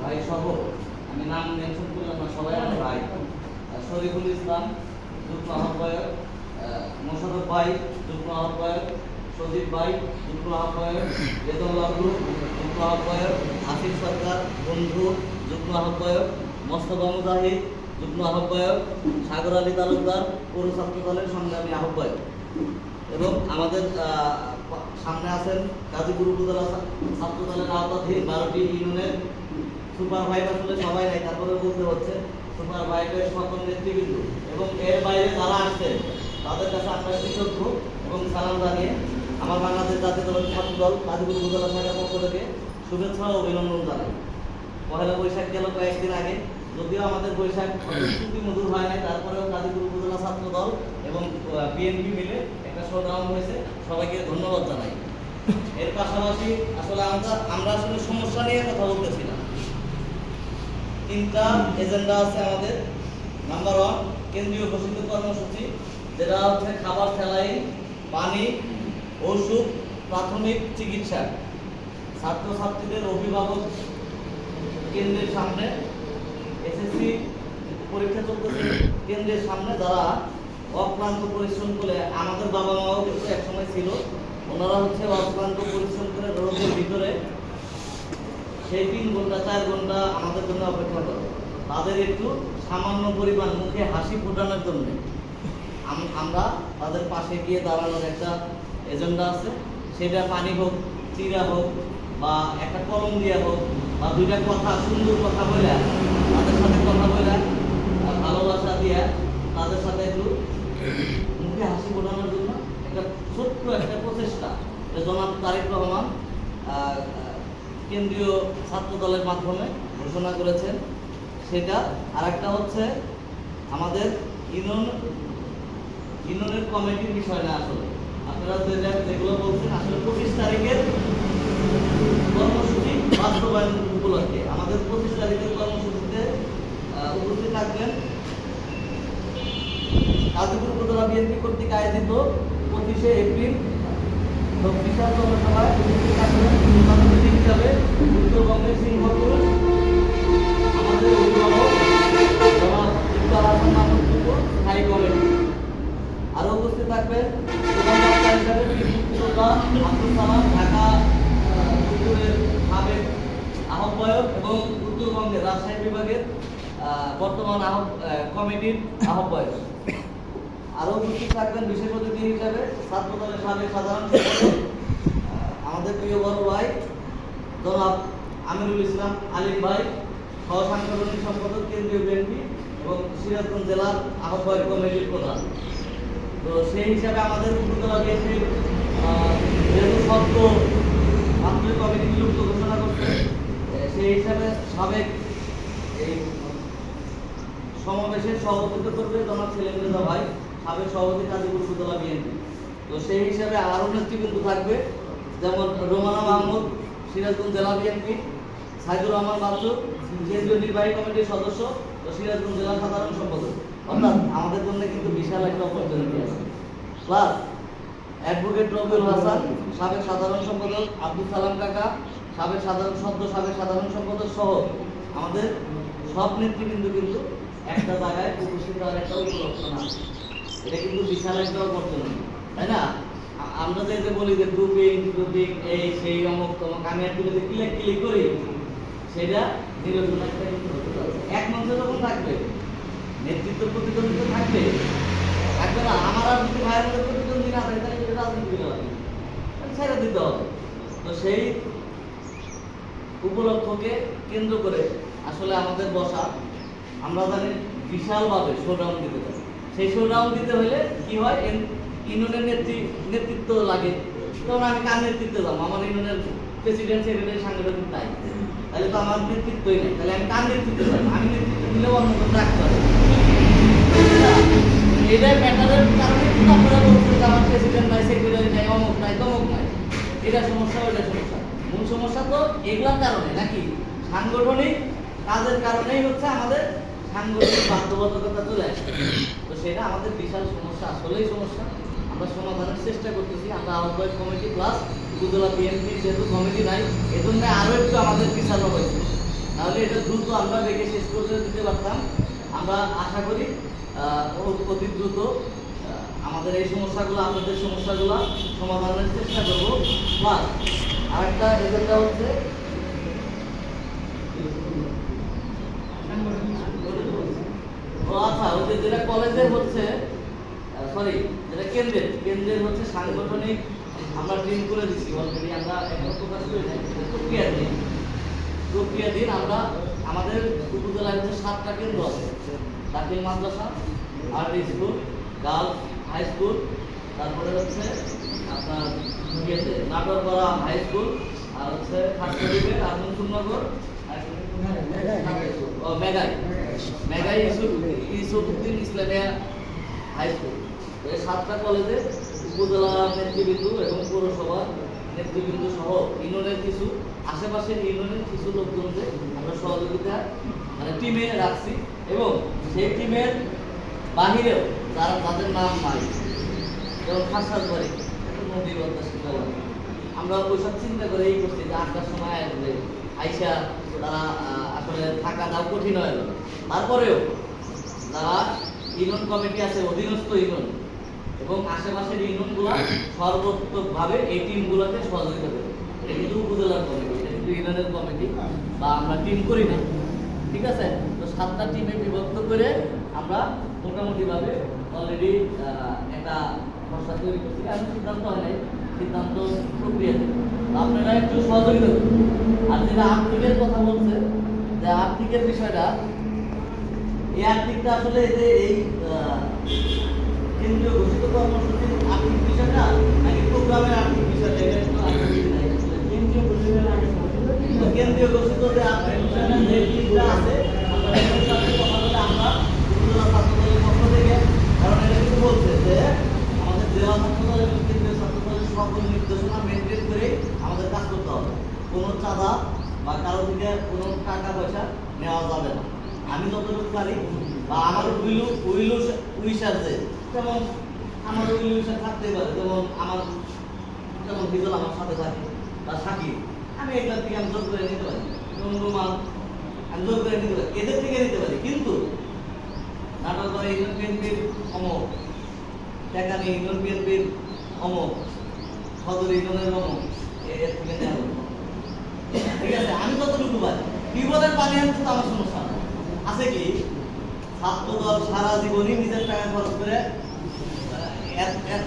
ভাই সহ আমি নাম মেনশন সবাই আমার ভাই শরীফুল ইসলাম যুগ্ম আহ্বায়ক আহ, মোশারফ ভাই যুগ্ম আহ্বায়ক সজীব ভাই যুগ্ম আহ্বায়ক রেদুল্লাহ গ্রুপ যুগ্ম আহ্বায়ক আসিফ সরকার, বন্ধু, যুগ্ম আহ্বায়ক মোস্তফা মুজাহিদ যুগ্ম আহ্বায়ক সাগর আলী তালুকদার, পৌর ছাত্র দলের সংগ্রামী আহ্বায়ক এবং আমাদের সামনে আছেন গাজীপুর উপজেলা ছাত্র দলের আওতাধীন বারোটি ইউনিয়নের সুপার ভাইব আসলে সবাই নাই তারপরে বলতে হচ্ছে, সুপার ভাইবের সকল নেতৃবৃন্দ। এবং এর বাইরে যারা আসছে তাদের কাছে আমরা কৃতজ্ঞ এবং সালাম জানিয়ে আমার বাংলাদেশ জাতীয় দলের ছাত্র দল গাজীপুর উপজেলা শাখার পক্ষ থেকে শুভেচ্ছা ও অভিনন্দন জানাই। পহেলা বৈশাখ গেল কয়েকদিন আগে, যদিও আমাদের বৈশাখ ছুটি মধুর হয় নাই, তারপরেও গাজীপুর উপজেলা ছাত্র দল এবং বিএনপি মিলে একটা শোডাউন হয়েছে, সবাইকে ধন্যবাদ জানাই। এর পাশাপাশি আসলে আমরা আমরা আসলে সমস্যা নিয়ে কথা বলতেছি না। তিনটা এজেন্ডা আছে আমাদের। নাম্বার ওয়ান কেন্দ্রীয় ঘোষিত কর্মসূচি, যেটা হচ্ছে খাবার, স্যালাইন, পানি ওষুধ প্রাথমিক চিকিৎসা। ছাত্রছাত্রীদের অভিভাবক কেন্দ্রের সামনে, এসএসসি পরীক্ষা চলতেছে কেন্দ্রের সামনে, যারা অক্লান্ত পরিশ্রম করে, আমাদের বাবা মাও কিন্তু একসময় ছিল, ওনারা হচ্ছে অক্লান্ত পরিশ্রম করে রোদের ভিতরে সেই তিন ঘণ্টা, চার ঘণ্টা আমাদের জন্য অপেক্ষা করে। তাদের একটু সামান্য পরিমাণ মুখে হাসি ফোটানোর জন্য আমরা তাদের পাশে গিয়ে দাঁড়ানোর একটা এজেন্ডা আছে। সেটা পানি হোক, চিরা হোক, বা একটা কলম দিয়া হোক, বা দুইটা কথা, সুন্দর কথা বলে, তাদের সাথে কথা বলে ভালোবাসা দিয়া তাদের সাথে একটু মুখে হাসি ফোটানোর জন্য একটা ছোট্ট একটা প্রচেষ্টা। জনাব তারেক রহমান কেন্দ্রীয় ছাত্র দলের মাধ্যমে ঘোষণা করেছেন। সেটা আর একটা হচ্ছে আমাদের ইউনিয়ন, ইউনিয়নের কমিটির বিষয় না আসলে। আপনারা যেগুলো বলছেন, আসলে পঁচিশ তারিখের কর্মসূচি বাস্তবায়ন উপলক্ষে। আমাদের পঁচিশ তারিখের কর্মসূচিতে উপস্থিত থাকবেন গাজীপুর উপজেলা বিএনপি কর্তৃক পঁচিশে এপ্রিল বিশাল জনসভায় হিসাবে উত্তরবঙ্গের সিংহপুর আমাদের অভিভাবক জনাব ইকবাল হাসান আরও উপস্থিত থাকবেন হিসাবে আব্দুল আহ্বায়ক এবং উত্তরবঙ্গের রাজশাহী বিভাগের বর্তমান আহ, কমিটির আহ্বায়ক। আরও উপস্থিত থাকবেন বিশেষ অতিথি হিসাবে ছাত্র দলের সাবেক সাধারণ আমাদের প্রিয় বড় ভাই জনাব আমিরুল ইসলাম আলিম ভাই সহ সম্পাদক কেন্দ্রীয় বিএনপি এবং সিরাজগঞ্জ জেলার আহ্বায়ক কমিটির প্রধান। তো সেই হিসাবে আমাদের উপজেলা বিএনপির আহ, যেহেতু সত্য আন্তরিক কমিটি নিযুক্ত ঘোষণা করছে সেই হিসাবে সাবেক এই সমাবেশের সভাপতিত্ব করবে তোমার ছেলেম রেজা ভাই সাবেক সভাপতি গাজীপুর উপজেলা বিএনপি। তো সেই হিসাবে আরও নেতৃবৃন্দ থাকবে যেমন রোমানা মাহমুদ সিরাজগঞ্জ জেলা বিএনপি সাইদুর রহমান মাসুদ কেন্দ্রীয় নির্বাহী কমিটির সদস্য ও সিরাজগঞ্জ জেলা সাধারণ সম্পাদক। অর্থাৎ আমাদের জন্য কিন্তু বিশাল একটা অপরচুনিটি আছে। প্লাস অ্যাডভোকেট রবিউল হাসান, সাবেক সাধারণ সম্পাদক আব্দুল সালাম কাকা, সাবেক সাধারণ সদ্য, সাবেক সাধারণ সম্পাদক সহ আমাদের সব নেতৃবৃন্দ কিন্তু একটা জায়গায় উপস্থিত হওয়ার একটা উপলক্ষণ আছে। এটা কিন্তু বিশাল একটা অপরচুনিটি তাই না? আমরা যে বলি যে গ্রুপিং গ্রুপিং এই সেই অমুক তমুক, আমি একটু যদি ক্লিক ক্লিক করি, সেটা নিরঞ্জন একটা কিন্তু এক মঞ্চে যখন থাকবে নেতৃত্ব প্রতিদ্বন্দ্বিতা থাকবে থাকবে। না আমার আর যদি ভাইয়ের মধ্যে প্রতিদ্বন্দ্বী না থাকে, তাহলে এটা রাজনীতি ছেড়ে দিতে হবে। তো সেই উপলক্ষকে কেন্দ্র করে আসলে আমাদের বসা, আমরা জানি বিশালভাবে শোডাউন দিতে হবে সেই শোডাউন দিতে হলে কি হয়? ইউনিয়নের নেতৃ নেতৃত্ব লাগে। তখন আমি কার নেতৃত্বে যাব? আমার ইউনিয়নের প্রেসিডেন্ট সেক্রেটারি, সাংগঠনিক নাই। তাহলে তো আমার নেতৃত্বই নেই। তাহলে আমি কার নেতৃত্বে যাব? আমি নেতৃত্ব দিলে অন্য রাখতে হবে এটাই ম্যাটারের কারণে কিন্তু আপনারা বলছেন যে আমার প্রেসিডেন্ট নাই সেক্রেটারি নাই, অমুক নাই, তমুক নাই। এটা সমস্যা ওইটা সমস্যা। মূল সমস্যা তো এগুলার কারণে নাকি? সাংগঠনিক কাজের কারণেই হচ্ছে আমাদের সাংগঠনিক বাধ্যবাধকতা চলে আসে। তো সেটা আমাদের বিশাল সমস্যা, আসলেই সমস্যা। আমরা সমাধানের চেষ্টা করতেছি। আমরা আহ্বায়ক কমিটি প্লাস উপজেলা বিএনপি যেহেতু কমিটি নাই, এজন্য আরও একটু আমাদের পিছানো হয়েছে তাহলে এটা দ্রুত আমরা রেখে শেষ করতে দিতে পারতাম। আমরা আশা করি অতি দ্রুত আমাদের এই সমস্যাগুলো, আপনাদের সমস্যাগুলো সমাধানের চেষ্টা করব। প্লাস আরেকটা এজেন্ডা হচ্ছে আচ্ছা ওই যেটা কলেজের হচ্ছে সরি যেটা কেন্দ্রের কেন্দ্রের হচ্ছে সাংগঠনিক আমরা টিম করে দিচ্ছি অলরেডি আমরা এখনও প্রকাশ করি নাই প্রক্রিয়া দিন। প্রক্রিয়া দিন আমরা আমাদের উপজেলায় হচ্ছে সাতটা কেন্দ্র আছে। দাখিল মাদ্রাসা art school girls high school তারপরে হচ্ছে আপনার ইয়েতে নাটোরপাড়া হাই স্কুল আর হচ্ছে খাট্টাডিপের আর ও মেগাই মেগাই ইসুফ ইসুফুদ্দিন ইসলামিয়া হাই স্কুল এই সাতটা কলেজে উপজেলা নেতৃবৃন্দ এবং পৌরসভার নেতৃবৃন্দ সহ ইউনিয়নের কিছু আশেপাশের ইউনিয়নের কিছু লোকজনকে আমরা সহযোগিতা মানে টিমে রাখছি এবং সেই টিমের বাহিরেও তারা তাদের নাম নাই, যেমন খাসার বাড়ি নদী বদ্দা শিক্ষা আমরা ওইসব চিন্তা করে এই করছি যে আটটার সময় আসবে। আইসা তারা আসলে থাকা থাকাটাও কঠিন হয়ে গেল তারপরেও যারা ইউনিয়ন কমিটি আছে, অধীনস্থ ইউনিয়ন এবং আশেপাশের ইউনিয়নগুলো সর্বোত্তমভাবে এই টিমগুলোকে সহযোগিতা করে। এটা কিন্তু উপজেলার কমিটি। ইউনিয়নের কমিটি বা আমরা টিম করি না ঠিক আছে? তো সাতটা টিমে বিভক্ত করে আমরা মোটামুটিভাবে অলরেডি একটা খসড়া তৈরি করছি। এখন সিদ্ধান্ত হয় নাই, সিদ্ধান্ত প্রক্রিয়াতে। আপনারা একটু সহযোগিতা আর যেটা আর্থিকের কথা বলছে যে আর্থিকের বিষয়টা, এই আর্থিকটা আসলে যে এই কেন্দ্রীয় ঘোষিত কর্মসূচির আর্থিক বিষয়টা নাকি প্রোগ্রামের আর্থিক বিষয়টা? এটা একটু আর্থিক নাই। তো কেন্দ্রীয় ঘোষিত যে যে টিমটা আছে আমরা এটার কথা বলে আমরা উপজেলা ছাত্র দলের পক্ষ থেকে কারণ এটা কিন্তু বলছে যে আমাদের জেলা ছাত্র এবং কেন্দ্রীয় ছাত্র দলের সকল নির্দেশনা মেনটেন করে আমাদের কাজ করতে হবে। কোনো চাঁদা বা কারও থেকে কোনো টাকা পয়সা নেওয়া যাবে না। আমি যতটুকু পারি বা আমার উইলু উইলু উইসার যে, যেমন আমার উইলু উইসার থাকতেই পারে, যেমন আমার, যেমন বিজল আমার সাথে থাকে বা থাকি আমি এগুলোর থেকে আমি করে নিতে পারি। যেমন রুমাল আমি করে নিতে পারি। এদের থেকে নিতে পারি। কিন্তু নাটক অমক বিএনপির অমক সদর অমক থেকে নেওয়া ঠিক আছে, আমি যতটুকু পারি। বিপদের পানি আনতে তো আমার সমস্যা আছে কি? ছাত্র দল সারা জীবনই নিজের টাকা খরচ করে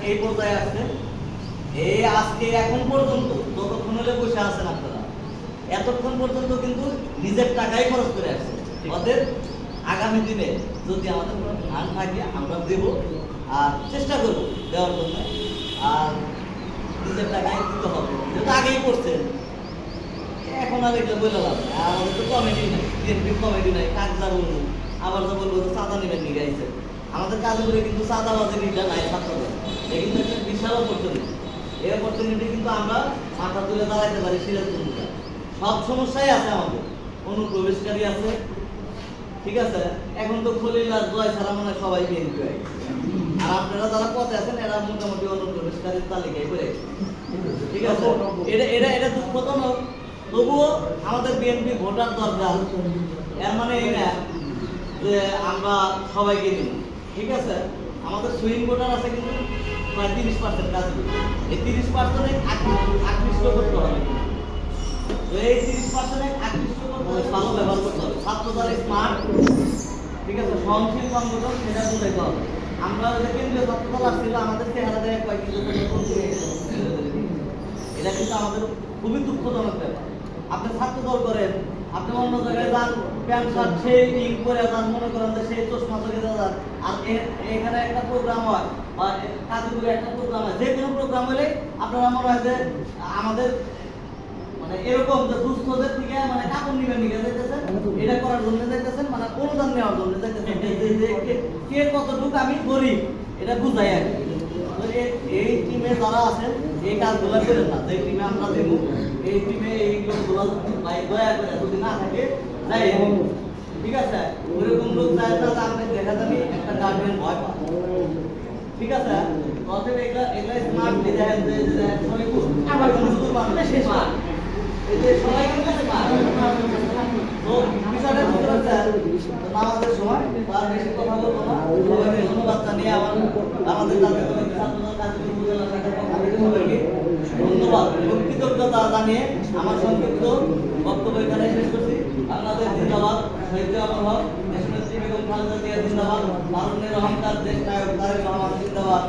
এই পর্যায়ে আসছে। এই আজকে এখন পর্যন্ত যতক্ষণ হলে বসে আছেন আপনারা এতক্ষণ পর্যন্ত কিন্তু নিজের টাকাই খরচ করে আসছে। আমাদের আগামী দিনে যদি আমাদের কোনো ধান থাকে আমরা দেব আর চেষ্টা করব দেওয়ার জন্য। আর নিজের টাকায় দিতে হবে। যেহেতু আগেই করছেন এখন আর এগুলো বলে লাভ আর আমাদের তো কমেডি নাই বিএনপি কমেডি নাই কাজ যা বলব। আবার যা বলব যে চাঁদা নেবেন নিয়ে গাইছে। আমাদের কাজ করে কিন্তু চাঁদাবাজের ইটা নাই ছাত্রদের। এটা কিন্তু একটা বিশাল অপরচুনিটি এই অপরচুনিটি কিন্তু আমরা মাথা তুলে দাঁড়াইতে পারি সিরাজগঞ্জে। সব সমস্যাই আছে আমাদের, অনুপ্রবেশকারী আছে, ঠিক আছে? এখন তো খলিল আর জয় ছাড়া মনে সবাই বিএনপি হয়ে। আর আপনারা যারা পথে আছেন, এরা মোটামুটি অনুপ্রবেশকারীর তালিকায় পড়ে ঠিক আছে? এটা এটা এটা দুঃখজনক তবুও আমাদের বিএনপি ভোটার দরকার। এর মানে না যে আমরা সবাইকে নিব ঠিক আছে? আমাদের সুইং ভোটার আছে কিন্তু প্রায় তিরিশ পার্সেন্ট কাজ এই তিরিশ পার্সেন্টে আকৃষ্ট করতে হবে এই তিরিশ পার্সেন্টে খুবই দুঃখজনক ব্যাপার। আপনি করেন, আপনি অন্য জায়গায় যান, প্যান্ট করে যান, মনে করেন যে সেই চশমা চলে যান। আর এখানে একটা প্রোগ্রাম হয় কাজগুলো একটা প্রোগ্রাম হয়। যে কোনো প্রোগ্রাম হলে আপনারা মনে হয় যে আমাদের এরকম যে দুস্থদের থেকে মানে কাপড় নিবেন নিয়ে যাইতেছেন এটা করার জন্য যাইতেছেন মানে অনুদান নেওয়ার জন্য যাইতেছেন কে- কতটুকু আমি গরিব এটা বুঝাই আর। এই টিমে যারা আছেন এই কাজগুলো করেন না যে টিমে আমরা দেবো এই টিমে এইগুলো দয়া করে যদি না থাকে যাই ঠিক আছে ওইরকম লোক যায় আপনি দেখা যাবে একটা গার্ডিয়ান ভয় ঠিক আছে অতএব যে দেখেন আবার কোনো স্মার্ট ধন্যবাদ। এবং কৃতজ্ঞতা জানিয়ে আমার সংক্ষিপ্ত বক্তব্য শেষ করছি বাংলাদেশ জিন্দাবাদ শহীদ জামান হক দেশনেত্রী অহংকার দেশ নায়ক তারেক রহমান জিন্দাবাদ